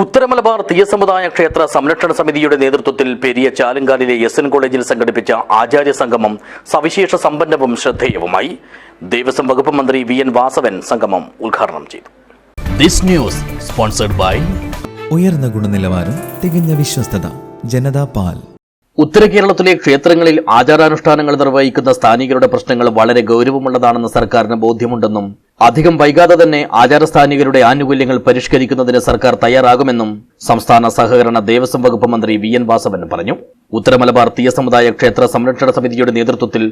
ഉത്തരമലബാർ തീയസമുദായ ക്ഷേത്ര സംരക്ഷണ സമിതിയുടെ നേതൃത്വത്തിൽ പെരിയ ചാലുങ്കാലിലെ എസ് എൻ കോളേജിൽ സംഘടിപ്പിച്ച ആചാര്യ സംഗമം സവിശേഷ സമ്പന്നവും ശ്രദ്ധേയവുമായി. ദേവസ്വം വകുപ്പ് മന്ത്രി വി എൻ വാസവൻ സംഗമം ഉദ്ഘാടനം ചെയ്തു. ദിസ് ന്യൂസ് സ്പോൺസർഡ് ബൈ ഉയർന്ന ഗുണനിലവാരം തികഞ്ഞ വിശ്വസ്തത ജനതാ പാൽ. ഉത്തര കേരളത്തിലെ ക്ഷേത്രങ്ങളിൽ ആചാരാനുഷ്ഠാനങ്ങൾ നിർവഹിക്കുന്ന സ്ഥാനികരുടെ പ്രശ്നങ്ങൾ വളരെ ഗൗരവമുള്ളതാണെന്ന് സർക്കാരിന് ബോധ്യമുണ്ടെന്നും അധികം വൈകാതെ തന്നെ ആചാരസ്ഥാനികരുടെ ആനുകൂല്യങ്ങൾ പരിഷ്കരിക്കുന്നതിന് സർക്കാർ തയ്യാറാകുമെന്നും സംസ്ഥാന സഹകരണ ദേവസ്വം വകുപ്പ് മന്ത്രി വി എൻ വാസവൻ പറഞ്ഞു. ഉത്തരമലബാർ തീയ സമുദായ ക്ഷേത്ര സംരക്ഷണ സമിതിയുടെ നേതൃത്വത്തിൽ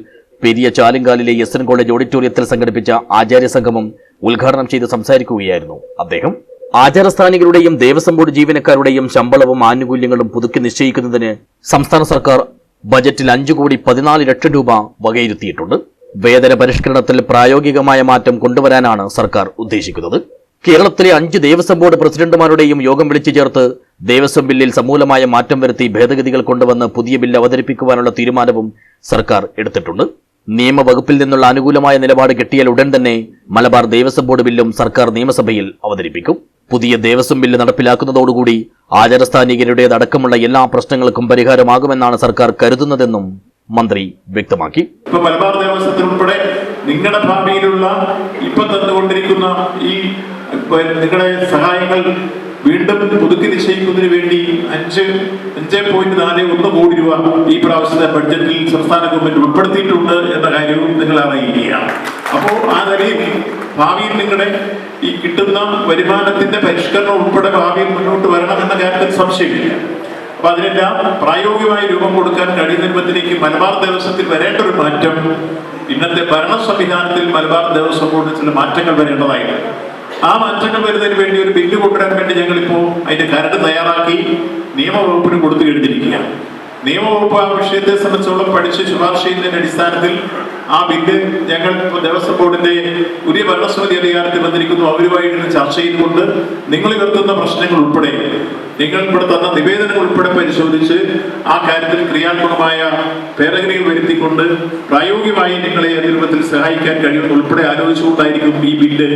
പെരിയ ചാലിങ്കാലിലെ എസ് എൻ കോളേജ് ഓഡിറ്റോറിയത്തിൽ സംഘടിപ്പിച്ച ആചാര്യ സംഗമം ഉദ്ഘാടനം ചെയ്ത് സംസാരിക്കുകയായിരുന്നു അദ്ദേഹം. ആചാരസ്ഥാനികളുടെയും ദേവസ്വം ബോർഡ് ജീവനക്കാരുടെയും ശമ്പളവും ആനുകൂല്യങ്ങളും പുതുക്കി നിശ്ചയിക്കുന്നതിന് സംസ്ഥാന സർക്കാർ ബജറ്റിൽ അഞ്ചു കോടി പതിനാല് ലക്ഷം രൂപ വകയിരുത്തിയിട്ടുണ്ട്. വേതന പരിഷ്കരണത്തിൽ പ്രായോഗികമായ മാറ്റം കൊണ്ടുവരാനാണ് സർക്കാർ ഉദ്ദേശിക്കുന്നത്. കേരളത്തിലെ അഞ്ച് ദേവസ്വം ബോർഡ് പ്രസിഡന്റുമാരുടെയും യോഗം വിളിച്ചു ചേർത്ത് ദേവസ്വം ബില്ലിൽ സമൂലമായ മാറ്റം വരുത്തി ഭേദഗതികൾ കൊണ്ടുവന്ന് പുതിയ ബില്ല് അവതരിപ്പിക്കുവാനുള്ള തീരുമാനവും സർക്കാർ എടുത്തിട്ടുണ്ട്. നിയമവകുപ്പിൽ നിന്നുള്ള അനുകൂലമായ നിലപാട് കിട്ടിയാൽ ഉടൻ തന്നെ മലബാർ ദേവസ്വം ബോർഡ് ബില്ലും സർക്കാർ നിയമസഭയിൽ അവതരിപ്പിക്കും. പുതിയ ദേവസ്വം ബില്ല് നടപ്പിലാക്കുന്നതോടുകൂടി ആചാരസ്ഥാനികരുടേതടക്കമുള്ള എല്ലാ പ്രശ്നങ്ങൾക്കും പരിഹാരമാകുമെന്നാണ് സർക്കാർ കരുതുന്നതെന്നും മന്ത്രി വ്യക്തമാക്കി. ഇപ്പൊ മലബാർ ദേവസ്വത്തിൽ നിങ്ങളുടെ ഭാവിയിലുള്ള ഇപ്പൊ തന്നുകൊണ്ടിരിക്കുന്ന ഈ നിങ്ങളുടെ സഹായങ്ങൾ വീണ്ടും പുതുക്കി നിശ്ചയിക്കുന്നതിന് വേണ്ടി അഞ്ച് അഞ്ച് പോയിന്റ് നാല് ഒന്ന് കോടി രൂപ ഈ പ്രാവശ്യത്തെ ബഡ്ജറ്റിൽ സംസ്ഥാന ഗവൺമെന്റ് ഉൾപ്പെടുത്തിയിട്ടുണ്ട് എന്ന കാര്യവും നിങ്ങൾ അറിയുകയാണ്. അപ്പോൾ ആ നിലയിൽ ഭാവിയിൽ നിങ്ങളുടെ ഈ കിട്ടുന്ന വരുമാനത്തിന്റെ പരിഷ്കരണം ഉൾപ്പെടെ ഭാവിയിൽ മുന്നോട്ട് വരണം എന്ന കാര്യത്തിൽ സംശയമില്ല. അപ്പൊ അതിനെല്ലാം പ്രായോഗികമായി രൂപം കൊടുക്കാൻ കഴിയുന്ന രൂപത്തിലേക്ക് മലബാർ ദേവസ്വത്തിൽ വരേണ്ട ഒരു മാറ്റം ഇന്നത്തെ ഭരണ സംവിധാനത്തിൽ മലബാർ ദേവസ്വം ബോർഡിൽ ചില മാറ്റങ്ങൾ വരേണ്ടതായിട്ടുണ്ട്. ആ മാറ്റങ്ങൾ വരുന്നതിന് വേണ്ടി ഒരു ബില്ല് കൊണ്ടുവരാൻ വേണ്ടി ഞങ്ങളിപ്പോൾ അതിന്റെ കരട് തയ്യാറാക്കി നിയമവകുപ്പിന് കൊടുത്തു കഴിഞ്ഞിരിക്കുകയാണ്. നിയമവകുപ്പ് ആ വിഷയത്തെ സംബന്ധിച്ചോളം പഠിച്ച് ശുപാർശ ചെയ്യുന്നതിന്റെ അടിസ്ഥാനത്തിൽ ആ ബില്ല് ഞങ്ങൾ ദേവസ്വം ബോർഡിന്റെ പുതിയ ഭരണസമിതി അധികാരത്തിൽ വന്നിരിക്കുന്നു. അവരുമായിട്ട് ചർച്ച ചെയ്തുകൊണ്ട് നിങ്ങൾ ഉയർത്തുന്ന പ്രശ്നങ്ങൾ ഉൾപ്പെടെ നിങ്ങൾ ഇവിടെ തന്ന നിവേദനങ്ങൾ ഉൾപ്പെടെ പരിശോധിച്ച് ആ കാര്യത്തിൽ ക്രിയാത്മകമായ ഭേദഗതികൾ വരുത്തിക്കൊണ്ട് പ്രായോഗികമായി നിങ്ങളെ ഏത് സഹായിക്കാൻ കഴിയുന്ന ഉൾപ്പെടെ ആലോചിച്ചുകൊണ്ടായിരിക്കും ഈ ബില്ല്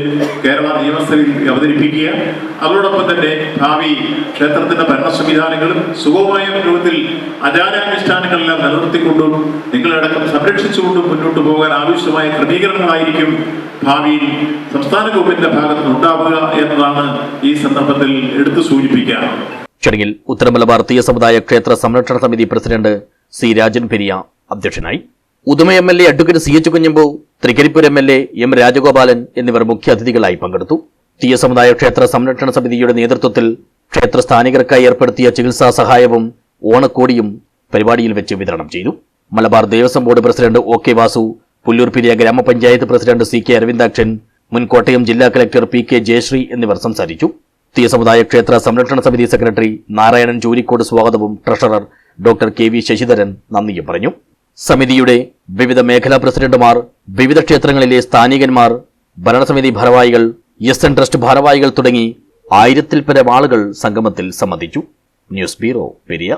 കേരള നിയമസഭയിൽ അവതരിപ്പിക്കുക. അതോടൊപ്പം തന്നെ ഭാവി ക്ഷേത്രത്തിന്റെ ഭരണ സംവിധാനങ്ങളും സുഗമമായ രൂപത്തിൽ ആചാരാനുഷ്ഠാനങ്ങളെല്ലാം നിലനിർത്തിക്കൊണ്ടും നിങ്ങളടക്കം സംരക്ഷിച്ചുകൊണ്ടും മുന്നോട്ട് പോകാൻ ആവശ്യമായ ക്രമീകരണങ്ങളായിരിക്കും ഭാവിയിൽ സംസ്ഥാന ഗവൺമെന്റിന്റെ ഭാഗത്ത് ഉണ്ടാവുക എന്നതാണ് ഈ സന്ദർഭത്തിൽ എടുത്തു സൂചിപ്പിക്കുക. ചടങ്ങിൽ ഉത്തരമലബാർ തീയ സമുദായ ക്ഷേത്ര സംരക്ഷണ സമിതി പ്രസിഡന്റ് സി രാജൻ പെരിയ അധ്യക്ഷനായി. Uduma M L A advocate C H Kunhambu Trikaripur M L A M Rajagopalan എന്നിവർ മുഖ്യാതിഥികളായി പങ്കെടുത്തു. തീയ സമുദായ ക്ഷേത്ര സംരക്ഷണ സമിതിയുടെ നേതൃത്വത്തിൽ ക്ഷേത്ര സ്ഥാനികർക്കായി ഏർപ്പെടുത്തിയ ചികിത്സാ സഹായവും ഓണക്കോടിയും പരിപാടിയിൽ വെച്ച് വിതരണം ചെയ്തു. Malabar Devaswom board president O K Vasu Pullur Periya ഗ്രാമപഞ്ചായത്ത് പ്രസിഡന്റ് സി കെ അരവിന്ദാക്ഷൻ മുൻ കോട്ടയം ജില്ലാ കളക്ടർ പി കെ ജയശ്രീ എന്നിവർ സംസാരിച്ചു. തീയ സമുദായ ക്ഷേത്ര സംരക്ഷണ സമിതി സെക്രട്ടറി നാരായണൻ ജൂരിക്കോട് സ്വാഗതവും treasurer doctor K V Sasidharan നന്ദിയും പറഞ്ഞു. സമിതിയുടെ വിവിധ മേഖലാ പ്രസിഡന്റുമാർ വിവിധ ക്ഷേത്രങ്ങളിലെ സ്ഥാനികന്മാർ ഭരണസമിതി ഭാരവാഹികൾ എസ് എൻ ട്രസ്റ്റ് ഭാരവാഹികൾ തുടങ്ങി ആയിരത്തിൽ പരം ആളുകൾ സംഗമത്തിൽ സംബന്ധിച്ചു. News bureau Periya.